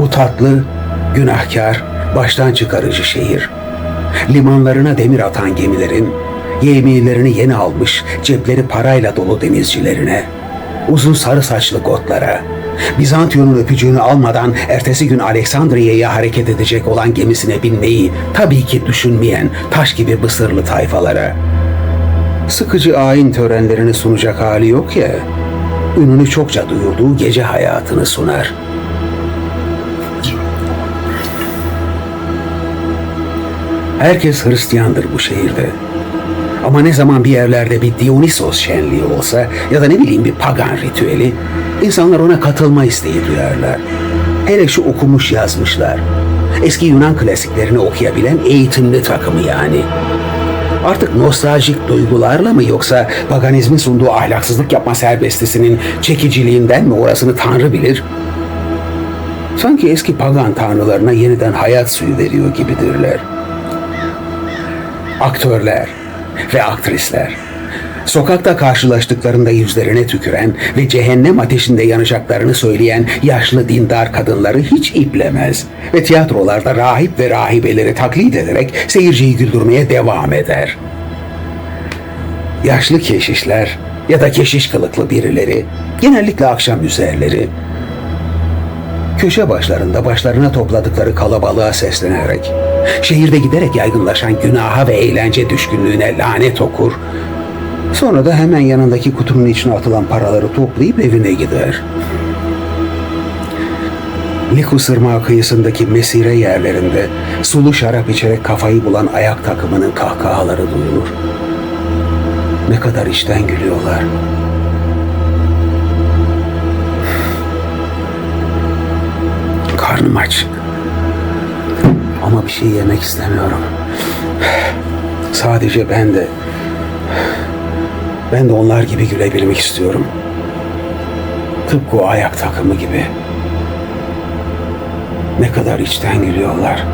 Bu tatlı, günahkar, baştan çıkarıcı şehir. Limanlarına demir atan gemilerin, yemiyelerini yeni almış, cepleri parayla dolu denizcilerine, uzun sarı saçlı gotlara, Bizantiyon'un öpücüğünü almadan ertesi gün Aleksandriya'ya hareket edecek olan gemisine binmeyi tabii ki düşünmeyen taş gibi Mısırlı tayfalara. Sıkıcı ayin törenlerini sunacak hali yok ya, ününü çokça duyurduğu gece hayatını sunar.'' Herkes Hristiyandır bu şehirde. Ama ne zaman bir yerlerde bir Dionysos şenliği olsa ya da ne bileyim bir pagan ritüeli, insanlar ona katılma isteği duyarlar. Hele şu okumuş yazmışlar. Eski Yunan klasiklerini okuyabilen eğitimli takımı yani. Artık nostaljik duygularla mı yoksa paganizmin sunduğu ahlaksızlık yapma serbestisinin çekiciliğinden mi orasını Tanrı bilir. Sanki eski pagan tanrılarına yeniden hayat suyu veriyor gibidirler aktörler ve aktrisler. Sokakta karşılaştıklarında yüzlerine tüküren ve cehennem ateşinde yanacaklarını söyleyen yaşlı dindar kadınları hiç iplemez ve tiyatrolarda rahip ve rahibeleri taklit ederek seyirciyi güldürmeye devam eder. Yaşlı keşişler ya da keşiş kılıklı birileri, genellikle akşam üzerleri, köşe başlarında başlarına topladıkları kalabalığa seslenerek, şehirde giderek yaygınlaşan günaha ve eğlence düşkünlüğüne lanet okur, sonra da hemen yanındaki kutunun içine atılan paraları toplayıp evine gider. Likus Irmağı kıyısındaki mesire yerlerinde sulu şarap içerek kafayı bulan ayak takımının kahkahaları duyulur. Ne kadar içten gülüyorlar. Karnım aç. Ama bir şey yemek istemiyorum. Sadece ben de ben de onlar gibi gülebilmek istiyorum. Tıpkı o ayak takımı gibi. Ne kadar içten gülüyorlar.